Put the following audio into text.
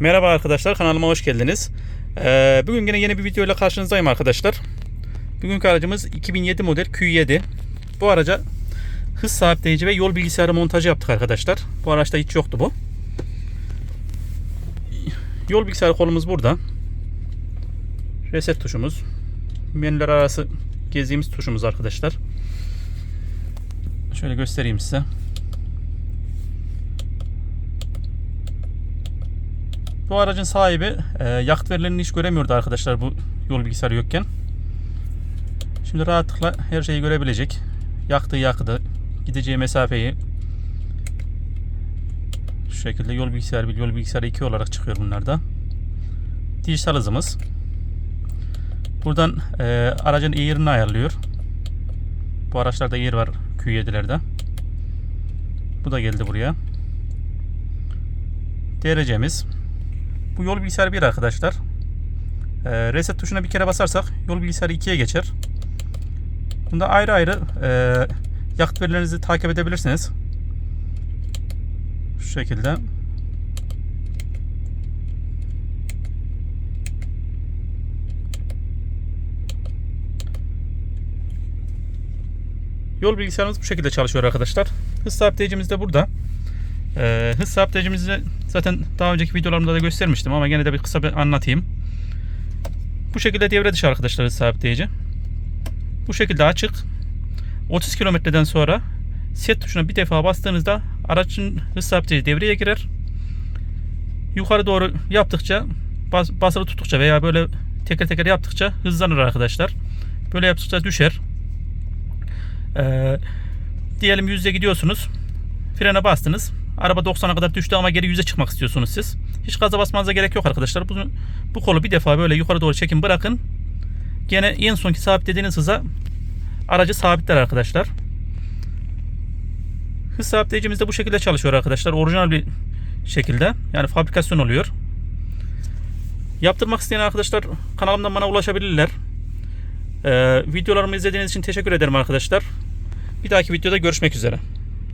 Merhaba arkadaşlar kanalıma hoş geldiniz. Ee, bugün yine yeni bir video ile karşınızdayım arkadaşlar. Bugünkü aracımız 2007 model Q7. Bu araca hız sabitleyici ve yol bilgisayarı montajı yaptık arkadaşlar. Bu araçta hiç yoktu bu. Yol bilgisayarı kolumuz burada. Reset tuşumuz. Menüler arası gezdiğimiz tuşumuz arkadaşlar. Şöyle göstereyim size. Bu aracın sahibi e, yakıt verilerini hiç göremiyordu arkadaşlar bu yol bilgisayarı yokken. Şimdi rahatlıkla her şeyi görebilecek. Yaktığı yakıtı, gideceği mesafeyi. Şu şekilde yol bilgisayarı 1, yol bilgisayarı 2 olarak çıkıyor bunlarda. Dijital hızımız. Buradan e, aracın eğerini ayarlıyor. Bu araçlarda eğir var Q7'lerde. Bu da geldi buraya. Derecemiz. Bu yol bilgisayarı 1 arkadaşlar. Ee, reset tuşuna bir kere basarsak yol bilgisayarı 2'ye geçer. Bunda ayrı ayrı e, yakıt verilerinizi takip edebilirsiniz. Şu şekilde. Yol bilgisayarımız bu şekilde çalışıyor arkadaşlar. Hız sabitleyicimiz de burada. Ee, hız sabitleyicimizi zaten daha önceki videolarımda da göstermiştim ama gene de bir kısa bir anlatayım. Bu şekilde devre dışı arkadaşlar sabitleyici. Bu şekilde açık. 30 kilometreden sonra set tuşuna bir defa bastığınızda aracın hız sabitleyici devreye girer. Yukarı doğru yaptıkça bas, basılı tuttukça veya böyle teker teker yaptıkça hızlanır arkadaşlar. Böyle yaptıkça düşer. Ee, diyelim yüzde gidiyorsunuz. Frene bastınız. Araba 90'a kadar düştü ama geri 100'e çıkmak istiyorsunuz siz. Hiç gaza basmanıza gerek yok arkadaşlar. Bunu, bu kolu bir defa böyle yukarı doğru çekin bırakın. Gene en sonki sabitlediğiniz hıza aracı sabitler arkadaşlar. Hız sabitleyicimiz de bu şekilde çalışıyor arkadaşlar. Orijinal bir şekilde. Yani fabrikasyon oluyor. Yaptırmak isteyen arkadaşlar kanalımdan bana ulaşabilirler. Ee, videolarımı izlediğiniz için teşekkür ederim arkadaşlar. Bir dahaki videoda görüşmek üzere.